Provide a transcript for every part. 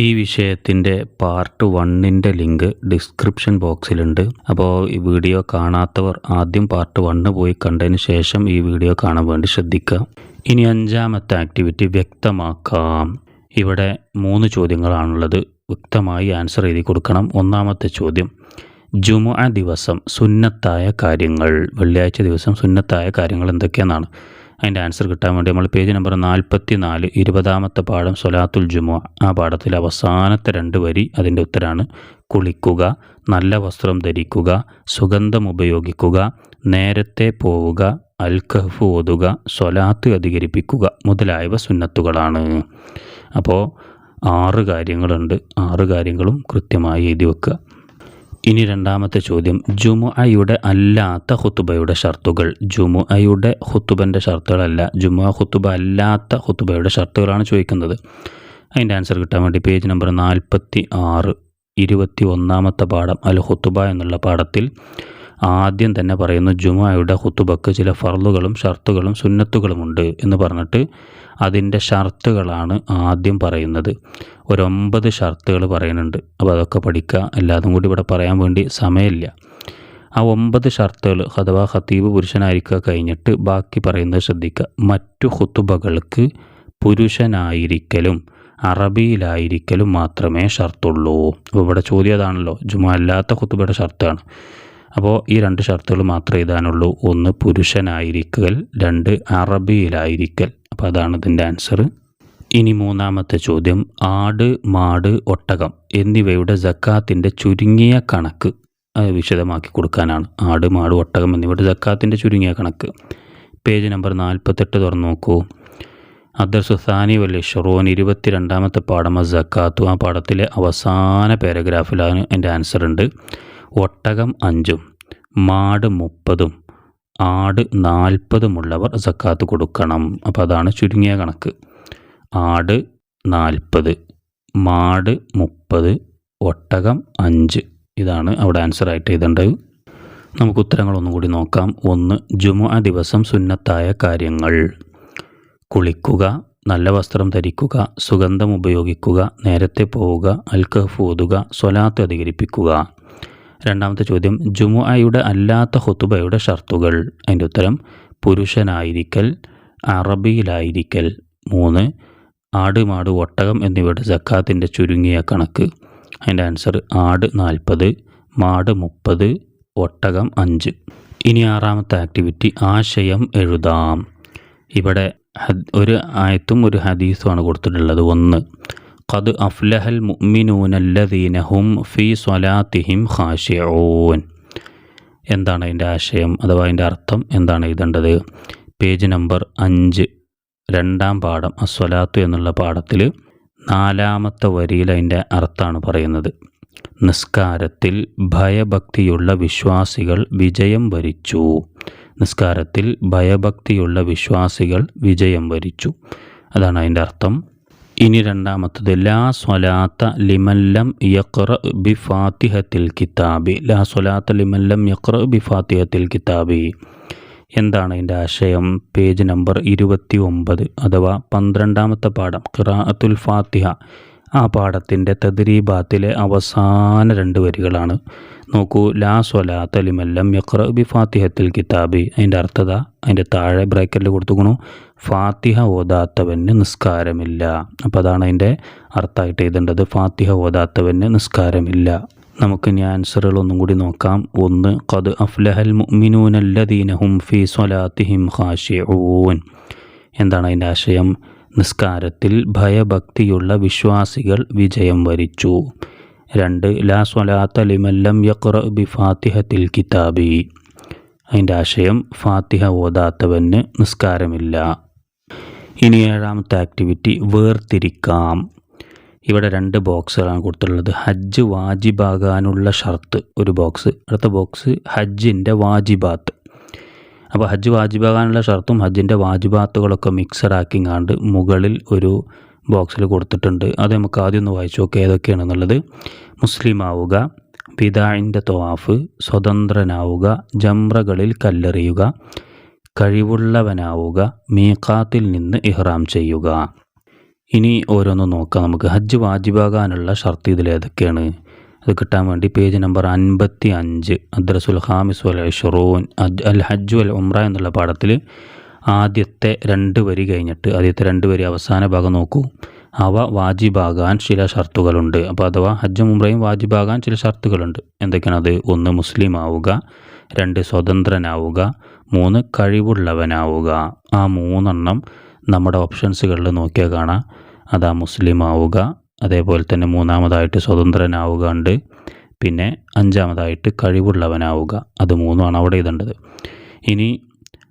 ഈ വിഷയത്തിന്റെ പാർട്ട് വണ്ണിന്റെ ലിങ്ക് ഡിസ്ക്രിപ്ഷൻ ബോക്സിലുണ്ട്. അപ്പോൾ ഈ വീഡിയോ കാണാത്തവർ ആദ്യം പാർട്ട് വണ്ണ് പോയി കണ്ടതിന് ശേഷം ഈ വീഡിയോ കാണാൻ വേണ്ടി ശ്രദ്ധിക്കുക. ഇനി അഞ്ചാമത്തെ ആക്ടിവിറ്റി വ്യക്തമാക്കാം. ഇവിടെ മൂന്ന് ചോദ്യങ്ങളാണുള്ളത്. വ്യക്തമായി ആൻസർ എഴുതി കൊടുക്കണം. ഒന്നാമത്തെ ചോദ്യം. ജുമുഅ ദിവസം സുന്നത്തായ കാര്യങ്ങൾ. വെള്ളിയാഴ്ച ദിവസം സുന്നത്തായ കാര്യങ്ങൾ എന്തൊക്കെയാണെന്നാണ് അതിന്റെ ആൻസർ കിട്ടാൻ വേണ്ടി നമ്മൾ പേജ് നമ്പർ നാൽപ്പത്തി നാല് ഇരുപതാമത്തെ പാഠം സൊലാത്തുൽ ജുമുഅ. ആ പാഠത്തിൽ അവസാനത്തെ രണ്ട് വരി അതിന്റെ ഉത്തരാണ്. കുളിക്കുക നല്ല വസ്ത്രം ധരിക്കുക സുഗന്ധം ഉപയോഗിക്കുക നേരത്തെ പോവുക അൽഖഫ് ഓതുക സ്വലാത്ത് അധികരിപ്പിക്കുക മുതലായവ സുന്നത്തുകളാണ്. അപ്പോൾ ആറ് കാര്യങ്ങളുണ്ട്. ആറ് കാര്യങ്ങളും കൃത്യമായി എഴുതി വെക്കുക. ഇനി രണ്ടാമത്തെ ചോദ്യം. ജുമുഅയുടെ അല്ലാത്ത ഹുത്തുബയുടെ ഷർത്തുകൾ. ജുമുഅയുടെ ഹുത്തുബന്റെ ഷർത്തുകളല്ല. ജുമുഅ ഹുത്തുബ അല്ലാത്ത ഹുത്തുബയുടെ ഷർത്തുകളാണ് ചോദിക്കുന്നത്. അതിന്റെ ആൻസർ കിട്ടാൻ വേണ്ടി പേജ് നമ്പർ നാൽപ്പത്തി ആറ് ഇരുപത്തി ഒന്നാമത്തെ പാഠം അൽ ഹുത്തുബ എന്നുള്ള പാഠത്തിൽ ആദ്യം തന്നെ പറയുന്നു ജുമുഅയുടെ ഹുത്തുബക്ക് ചില ഫർലുകളും ഷർത്തുകളും സുന്നത്തുകളുമുണ്ട് എന്ന് പറഞ്ഞിട്ട് അതിന്റെ ഷർത്തുകളാണ് ആദ്യം പറയുന്നത്. ഒരൊമ്പത് ഷർത്തുകൾ പറയുന്നുണ്ട്. അപ്പോൾ അതൊക്കെ പഠിക്കുക. എല്ലാതും കൂടി ഇവിടെ പറയാൻ വേണ്ടി സമയമില്ല. ആ ഒമ്പത് ഷർത്തുകൾ അഥവാ ഖത്തീബ് പുരുഷനായിരിക്കുക കഴിഞ്ഞിട്ട് ബാക്കി പറയുന്നത് ശ്രദ്ധിക്കുക. മറ്റു ഹുത്തുബകൾക്ക് പുരുഷനായിരിക്കലും അറബിയിലായിരിക്കലും മാത്രമേ ഷർത്തുള്ളൂ. അപ്പോൾ ഇവിടെ ചോദ്യം അതാണല്ലോ. ജുമ അല്ലാത്ത ഹുത്തുബയുടെ ഷർത്താണ്. അപ്പോൾ ഈ രണ്ട് ഷർത്തുകൾ മാത്രമേ എഴുതാനുള്ളൂ. ഒന്ന് പുരുഷനായിരിക്കൽ രണ്ട് അറബിയിലായിരിക്കൽ. അപ്പോൾ അതാണ് ഇതിന്റെ ആൻസർ ഇനി മൂന്നാമത്തെ ചോദ്യം ആട് മാട് ഒട്ടകം എന്നിവയുടെ ജക്കാത്തിന്റെ ചുരുങ്ങിയ കണക്ക്. വിശദമാക്കി കൊടുക്കാനാണ്. ആട് മാട് ഒട്ടകം എന്നിവയുടെ ജക്കാത്തിന്റെ ചുരുങ്ങിയ കണക്ക്. പേജ് നമ്പർ നാൽപ്പത്തെട്ട് തുറന്നു നോക്കൂ. അദർ സുസാനി വല്യ ഇരുപത്തി ഇരുപത്തിരണ്ടാമത്തെ പാഠം ജക്കാത്തു ആ പാഠത്തിലെ അവസാന പാരഗ്രാഫിലാണ് എന്റെ ആൻസർ ഉണ്ട് ഒട്ടകം അഞ്ചും മാട് മുപ്പതും ആട് നാൽപ്പതുമുള്ളവർ സക്കാത്ത് കൊടുക്കണം. അപ്പോൾ അതാണ് ചുരുങ്ങിയ കണക്ക്. ആട് നാൽപ്പത് മാട് മുപ്പത് ഒട്ടകം അഞ്ച്. ഇതാണ് അവിടെ ആൻസർ ആയിട്ട് എഴുതേണ്ടത്. നമുക്ക് ഉത്തരങ്ങൾ ഒന്നും കൂടി നോക്കാം. ഒന്ന് ജുമുഅ ദിവസം സുന്നത്തായ കാര്യങ്ങൾ. കുളിക്കുക നല്ല വസ്ത്രം ധരിക്കുക സുഗന്ധം ഉപയോഗിക്കുക നേരത്തെ പോവുക അൽക്കഹഫ് ഓതുക സ്വലാത്ത് അധികരിപ്പിക്കുക. രണ്ടാമത്തെ ചോദ്യം ജുമുഅയുടെ അല്ലാത്ത ഹുത്തുബയുടെ ഷർത്തുകൾ. അതിന്റെ ഉത്തരം പുരുഷനായിരിക്കൽ അറബിയിലായിരിക്കൽ. മൂന്ന് ആട് മാട് ഒട്ടകം എന്നിവയുടെ ജക്കാത്തിന്റെ ചുരുങ്ങിയ കണക്ക്. അതിന്റെ ആൻസർ ആട് നാൽപ്പത് മാട് മുപ്പത് ഒട്ടകം അഞ്ച്. ഇനി ആറാമത്തെ ആക്ടിവിറ്റി ആശയം എഴുതാം. ഇവിടെ ഒരു ആയത്തും ഒരു ഹദീസുമാണ് കൊടുത്തിട്ടുള്ളത് ഒന്ന്. ഖദ് അഫ്ലഹൽ മുഅ്മിനൂനല്ലദീന ഹും ഫീ സ്വലാത്തിഹിം ഖാശിഊൻ എന്താണ് അതിന്റെ ആശയം? അഥവാ അതിന്റെ അർത്ഥം എന്താണ് എഴുതേണ്ടത്? പേജ് നമ്പർ അഞ്ച് രണ്ടാം പാഠം അസ്വലാത്തു എന്നുള്ള പാഠത്തിൽ നാലാമത്തെ വരിയിൽ അതിന്റെ അർത്ഥമാണ് പറയുന്നത്. നിസ്കാരത്തിൽ ഭയഭക്തിയുള്ള വിശ്വാസികൾ വിജയം വരിച്ചു. നിസ്കാരത്തിൽ ഭയഭക്തിയുള്ള വിശ്വാസികൾ വിജയം വരിച്ചു. അതാണ് അതിന്റെ അർത്ഥം. ഇനി രണ്ടാമത്തത് ലാ സ്വലാത്ത ലിമല്ലം യക്ര ബി ഫാത്തിഹത്തിൽ കിതാബി. ലാ സ്വലാത്ത ലിമല്ലം യക്ര ബി ഫാത്തിഹത്തിൽ കിതാബി. എന്താണ് അതിന്റെ ആശയം? പേജ് നമ്പർ ഇരുപത്തി ഒമ്പത് അഥവാ പന്ത്രണ്ടാമത്തെ പാഠം ഖിറാഅത്തുൽ ഫാത്തിഹ. ആ പാഠത്തിന്റെ തദ്രീബാത്തിലെ അവസാന രണ്ട് വരികളാണ്. നോക്കൂ ലാ സൊലാ തലിമല്ലം ബി ഫാത്തിഹത്തിൽ കിതാബി. അതിന്റെ അർത്ഥത അതിന്റെ താഴെ ബ്രാക്കറ്റിൽ കൊടുത്തുക്കണു. ഫാത്തിഹ ഓതാത്തവന് നിസ്കാരമില്ല. അപ്പോൾ അതാണ് അതിന്റെ അർത്ഥമായിട്ട് എഴുതേണ്ടത്. ഫാത്തിഹ ഓതാത്തവന് നിസ്കാരമില്ല. നമുക്ക് ഇനി ആൻസറുകൾ ഒന്നും കൂടി നോക്കാം. ഒന്ന് ഖദ് അഫ്ലഹൽ മുഅ്മിനൂനല്ലദീന ഹും ഫീ സ്വലാത്തിഹിം ഖാശിഊൻ എന്താണ് അതിന്റെ ആശയം? നിസ്കാരത്തിൽ ഭയഭക്തിയുള്ള വിശ്വാസികൾ വിജയം വരിച്ചു. രണ്ട് ലാ സ്വലാത്ത ലിമല്ലം യഖ്റ ബി ഫാത്തിഹത്തിൽ കിതാബി. അതിന്റെ ആശയം ഫാത്തിഹ ഓതാത്തവന് നിസ്കാരമില്ല. ഇനി ഏഴാമത്തെ ആക്ടിവിറ്റി വേർതിരിക്കാം. ഇവിടെ രണ്ട് ബോക്സുകളാണ് കൊടുത്തിട്ടുള്ളത്. ഹജ്ജ് വാജിബാകാനുള്ള ഷർത്ത് ഒരു ബോക്സ്. അടുത്ത ബോക്സ് ഹജ്ജിന്റെ വാജിബാത്ത്. അപ്പോൾ ഹജ്ജ് വാജിബാകാനുള്ള ഷർത്തും ഹജ്ജിന്റെ വാജിബാത്തുകളൊക്കെ മിക്സഡാക്കി കണ്ട് മുകളിൽ ഒരു ബോക്സിൽ കൊടുത്തിട്ടുണ്ട്. അത് നമുക്ക് ആദ്യം ഒന്ന് വായിച്ചു നോക്കുക ഏതൊക്കെയാണെന്നുള്ളത് മുസ്ലിം ആവുക പിതാവിന്റെ തൊവാഫ് സ്വതന്ത്രനാവുക ജംറകളിൽ കല്ലെറിയുക കഴിവുള്ളവനാവുക മീഖാത്തിൽ നിന്ന് ഇഹ്റാം ചെയ്യുക. ഇനി ഓരോന്ന് നോക്കാം നമുക്ക്. ഹജ്ജ് വാജിബാകാനുള്ള ഷർത്ത് ഇതിൽ ഏതൊക്കെയാണ്? അത് കിട്ടാൻ വേണ്ടി പേജ് നമ്പർ അൻപത്തി അഞ്ച് അദ്രസുൽ ഹാമിസ് വൽ അഷറൂൻ അൽ ഹജ്ജു അൽ ഉംറ എന്നുള്ള പാഠത്തിൽ ആദ്യത്തെ രണ്ട് വരി കഴിഞ്ഞിട്ട് ആദ്യത്തെ രണ്ട് വരി അവസാന ഭാഗം നോക്കൂ. അവ വാജിബാകാൻ ചില ഷർത്തുകളുണ്ട്. അപ്പോൾ അഥവാ ഹജ്ജും ഉംറയും വാജിബാകാൻ ചില ഷർത്തുകളുണ്ട്. എന്തൊക്കെയാണത്? ഒന്ന് മുസ്ലിം ആവുക രണ്ട് സ്വതന്ത്രനാവുക മൂന്ന് കഴിവുള്ളവനാവുക. ആ മൂന്നെണ്ണം നമ്മുടെ ഓപ്ഷൻസുകളിൽ നോക്കിയാൽ കാണാം. അതാ മുസ്ലിം ആവുക അതേപോലെ തന്നെ മൂന്നാമതായിട്ട് സ്വതന്ത്രനാവുക ഉണ്ട് പിന്നെ അഞ്ചാമതായിട്ട് കഴിവുള്ളവനാവുക. അത് മൂന്നുമാണ് അവിടെ ഇതുണ്ടത് ഇനി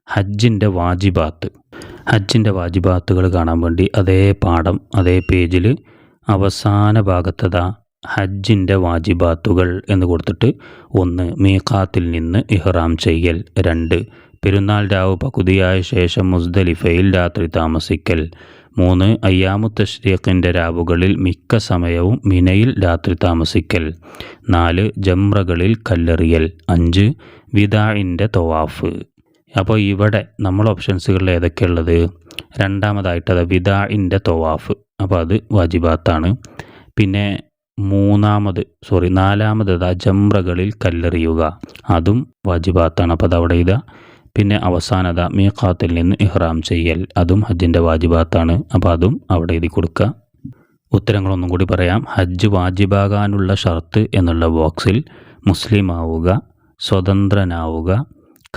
ഹജ്ജിന്റെ വാജിബാത്ത്. ഹജ്ജിന്റെ വാജിബാത്തുകൾ കാണാൻ വേണ്ടി അതേ പാഠം അതേ പേജിൽ അവസാന ഭാഗത്തതാ ഹജ്ജിന്റെ വാജിബാത്തുകൾ എന്ന് കൊടുത്തിട്ട് ഒന്ന് മീഖാത്തിൽ നിന്ന് ഇഹ്റാം ചെയ്യൽ. രണ്ട് പെരുന്നാൾ രാവ് പകുതിയായ ശേഷം മുസ്ദലിഫയിൽ രാത്രി താമസിക്കൽ. മൂന്ന് അയ്യാമു തഷ്രീഖിന്റെ രാവുകളിൽ മിക്ക സമയവും മിനയിൽ രാത്രി താമസിക്കൽ. നാല് ജംറകളിൽ കല്ലെറിയൽ. അഞ്ച് വിദാഇന്റെ തൊവാഫ്. അപ്പോൾ ഇവിടെ നമ്മൾ ഓപ്ഷൻസുകളിൽ ഏതൊക്കെയുള്ളത്? രണ്ടാമതായിട്ട് അത് വിദാഇന്റെ തൊവാഫ്. അപ്പോൾ അത് വാജിബാത്താണ്. പിന്നെ മൂന്നാമത് സോറി നാലാമത് അതാ ജംറകളിൽ കല്ലെറിയുക. അതും വാജിബാത്താണ്. അപ്പോൾ അതവിടെ ഇതാ പിന്നെ അവസാനത മീഖാത്തിൽ നിന്ന് ഇഹ്റാം ചെയ്യൽ. അതും ഹജ്ജിന്റെ വാജിബാത്താണ്. അപ്പോൾ അതും അവിടെ എഴുതി കൊടുക്കുക ഉത്തരങ്ങളൊന്നും കൂടി പറയാം. ഹജ്ജ് വാജിബാകാനുള്ള ഷർത്ത് എന്നുള്ള ബോക്സിൽ മുസ്ലിം ആവുക സ്വതന്ത്രനാവുക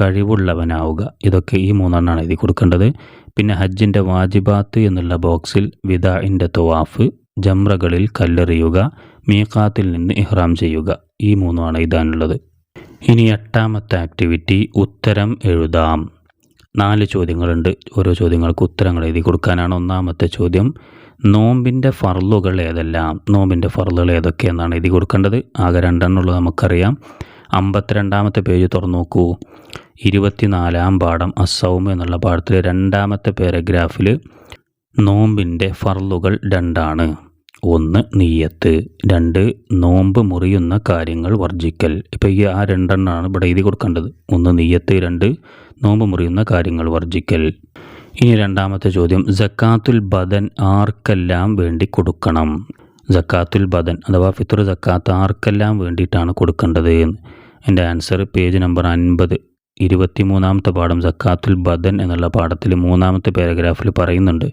കഴിവുള്ളവനാവുക ഇതൊക്കെ ഈ മൂന്നെണ്ണമാണ് എഴുതി കൊടുക്കേണ്ടത്. പിന്നെ ഹജ്ജിന്റെ വാജിബാത്ത് എന്നുള്ള ബോക്സിൽ വിദാഇന്റെ തൊവാഫ് ജംറകളിൽ കല്ലെറിയുക മീഖാത്തിൽ നിന്ന് ഇഹ്റാം ചെയ്യുക. ഈ മൂന്നുമാണ് എഴുതാനുള്ളത്. ഇനി എട്ടാമത്തെ ആക്ടിവിറ്റി ഉത്തരം എഴുതാം. നാല് ചോദ്യങ്ങളുണ്ട്. ഓരോ ചോദ്യങ്ങൾക്ക് ഉത്തരങ്ങൾ എഴുതി കൊടുക്കാനാണ് ഒന്നാമത്തെ ചോദ്യം. നോമ്പിന്റെ ഫർലുകൾ ഏതെല്ലാം? നോമ്പിന്റെ ഫർലുകൾ ഏതൊക്കെയെന്നാണ് എഴുതി കൊടുക്കേണ്ടത്? ആകെ രണ്ടെണ്ണുള്ളത് നമുക്കറിയാം. അമ്പത്തിരണ്ടാമത്തെ പേജ് തുറന്നു നോക്കൂ. ഇരുപത്തിനാലാം പാഠം അസൗമ എന്നുള്ള പാഠത്തിൽ രണ്ടാമത്തെ പാരഗ്രാഫിൽ നോമ്പിന്റെ ഫർലുകൾ രണ്ടാണ്. ഒന്ന് നീയത്ത് രണ്ട് നോമ്പ് മുറിയുന്ന കാര്യങ്ങൾ വർജിക്കൽ ഇപ്പോൾ ഈ ആ രണ്ടെണ്ണമാണ് ഇവിടെ എഴുതി കൊടുക്കേണ്ടത്. ഒന്ന് നീയത്ത് രണ്ട് നോമ്പ് മുറിയുന്ന കാര്യങ്ങൾ വർജിക്കൽ ഇനി രണ്ടാമത്തെ ചോദ്യം ജക്കാത്തുൽ ബദൻ ആർക്കെല്ലാം വേണ്ടി കൊടുക്കണം? ജക്കാത്തുൽ ബദൻ അഥവാ ഫിത്തുർ ജക്കാത്ത് ആർക്കെല്ലാം വേണ്ടിയിട്ടാണ് കൊടുക്കേണ്ടത്? എന്ന് എന്റെ ആൻസർ പേജ് നമ്പർ അൻപത്. ഇരുപത്തി മൂന്നാമത്തെ പാഠം ജക്കാത്തുൽ ബദൻ എന്നുള്ള പാഠത്തിൽ മൂന്നാമത്തെ പാരഗ്രാഫിൽ പറയുന്നുണ്ട്.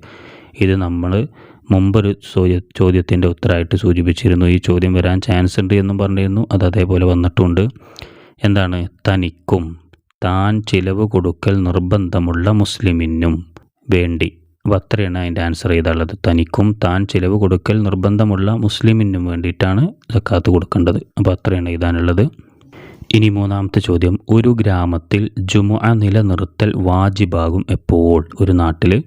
ഇത് നമ്മൾ മുമ്പൊരു ചോദ്യ ചോദ്യത്തിന്റെ ഉത്തരമായിട്ട് സൂചിപ്പിച്ചിരുന്നു. ഈ ചോദ്യം വരാൻ ചാൻസ് ഉണ്ട് എന്നും പറഞ്ഞിരുന്നു. അത് അതേപോലെ വന്നിട്ടുണ്ട്. എന്താണ്? തനിക്കും താൻ ചിലവ് കൊടുക്കൽ നിർബന്ധമുള്ള മുസ്ലിമിനും വേണ്ടി. അപ്പോൾ അത്രയാണ് അതിന്റെ ആൻസർ ചെയ്താലുള്ളത് തനിക്കും താൻ ചിലവ് കൊടുക്കൽ നിർബന്ധമുള്ള മുസ്ലിമിനും വേണ്ടിയിട്ടാണ് സക്കാത്ത് കൊടുക്കേണ്ടത്. അപ്പോൾ അത്രയാണ് എഴുതാനുള്ളത്. ഇനി മൂന്നാമത്തെ ചോദ്യം. ഒരു ഗ്രാമത്തിൽ ജുമുഅ നിലനിർത്തൽ വാജിബാകും എപ്പോൾ? ഒരു നാട്ടിൽ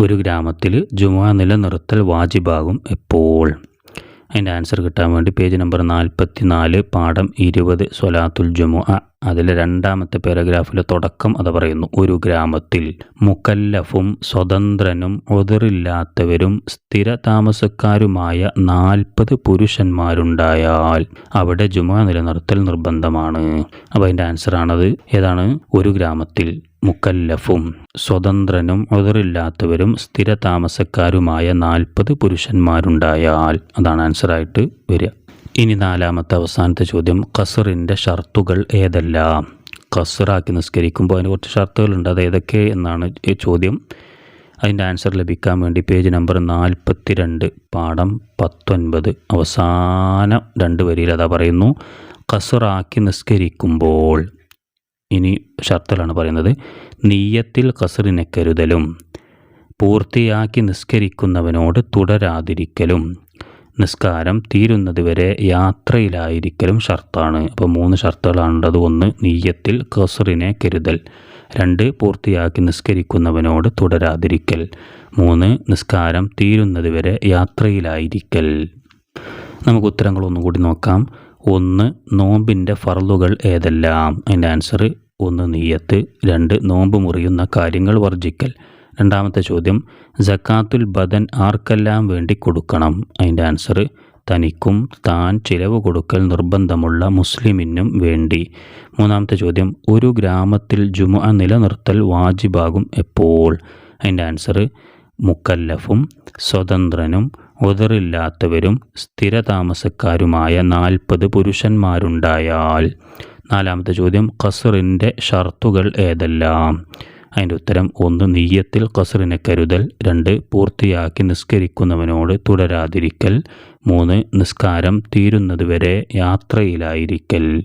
ഒരു ഗ്രാമത്തിൽ ജുമുഅ നിലനിർത്തൽ വാജിബാകും എപ്പോൾ? അതിന്റെ ആൻസർ കിട്ടാൻ വേണ്ടി പേജ് നമ്പർ നാൽപ്പത്തി നാല് പാഠം ഇരുപത് സൊലാത്തുൽ ജുമുഅ. അതിലെ രണ്ടാമത്തെ പാരഗ്രാഫിലെ തുടക്കം അത് പറയുന്നു. ഒരു ഗ്രാമത്തിൽ മുക്കല്ലഫും സ്വതന്ത്രനും ഒതിറില്ലാത്തവരും സ്ഥിര താമസക്കാരുമായ നാൽപ്പത് പുരുഷന്മാരുണ്ടായാൽ അവിടെ ജുമ നിലനിർത്തൽ നിർബന്ധമാണ്. അപ്പോൾ അതിന്റെ ആൻസറാണത് ഏതാണ്? ഒരു ഗ്രാമത്തിൽ മുക്കല്ലഫും സ്വതന്ത്രനും ഒതിറില്ലാത്തവരും സ്ഥിര താമസക്കാരുമായ നാൽപ്പത് പുരുഷന്മാരുണ്ടായാൽ അതാണ് ആൻസറായിട്ട് വരിക. ഇനി നാലാമത്തെ അവസാനത്തെ ചോദ്യം ഖസറിന്റെ ഷർത്തുകൾ ഏതെല്ലാം? ഖസറാക്കി നിസ്കരിക്കുമ്പോൾ അതിന് കുറച്ച് ഷർത്തുകളുണ്ട്. അത് ഏതൊക്കെ എന്നാണ് ഈ ചോദ്യം. അതിന്റെ ആൻസർ ലഭിക്കാൻ വേണ്ടി പേജ് നമ്പർ നാൽപ്പത്തി രണ്ട് പാഠം പത്തൊൻപത് അവസാന രണ്ട് വരിയിൽ അതാ പറയുന്നു. ഖസറാക്കി നിസ്കരിക്കുമ്പോൾ ഇനി ഷർത്തുകളാണ് പറയുന്നത്. നീയത്തിൽ ഖസറിനെ കരുതലും പൂർത്തിയാക്കി നിസ്കരിക്കുന്നവനോട് തുടരാതിരിക്കലും നിസ്കാരം തീരുന്നതുവരെ യാത്രയിലായിരിക്കലും ഷർത്താണ്. അപ്പോൾ മൂന്ന് ഷർത്തുകളാണുള്ളത്. ഒന്ന് നീയത്തിൽ കസറിനെ കരുതൽ. രണ്ട് പൂർത്തിയാക്കി നിസ്കരിക്കുന്നവനോട് തുടരാതിരിക്കൽ. മൂന്ന് നിസ്കാരം തീരുന്നതുവരെ യാത്രയിലായിരിക്കൽ. നമുക്ക് ഉത്തരങ്ങൾ ഒന്നും കൂടി നോക്കാം. ഒന്ന് നോമ്പിന്റെ ഫറലുകൾ ഏതെല്ലാം? അതിന്റെ ആൻസർ ഒന്ന് നീയത്ത്. രണ്ട് നോമ്പ് മുറിയുന്ന കാര്യങ്ങൾ വർജിക്കൽ. രണ്ടാമത്തെ ചോദ്യം ജക്കാത്തുൽ ബദൻ ആർക്കെല്ലാം വേണ്ടി കൊടുക്കണം? അതിന്റെ ആൻസർ തനിക്കും താൻ ചിലവ് കൊടുക്കൽ നിർബന്ധമുള്ള മുസ്ലിമിനും വേണ്ടി. മൂന്നാമത്തെ ചോദ്യം ഒരു ഗ്രാമത്തിൽ ജുമ നിലനിർത്തൽ വാജിബാകും എപ്പോൾ? അതിന്റെ ആൻസർ മുക്കല്ലഫും സ്വതന്ത്രനും ഉതറില്ലാത്തവരും സ്ഥിരതാമസക്കാരുമായ നാൽപ്പത് പുരുഷന്മാരുണ്ടായാൽ. നാലാമത്തെ ചോദ്യം ഖസറിന്റെ ഷർത്തുകൾ ഏതെല്ലാം? അതിന്റെ ഉത്തരം ഒന്ന് നീയത്തിൽ കസറിനെ കരുതൽ. രണ്ട് പൂർത്തിയാക്കി നിസ്കരിക്കുന്നവനോട് തുടരാതിരിക്കൽ. മൂന്ന് നിസ്കാരം തീരുന്നതുവരെ യാത്രയിലായിരിക്കൽ.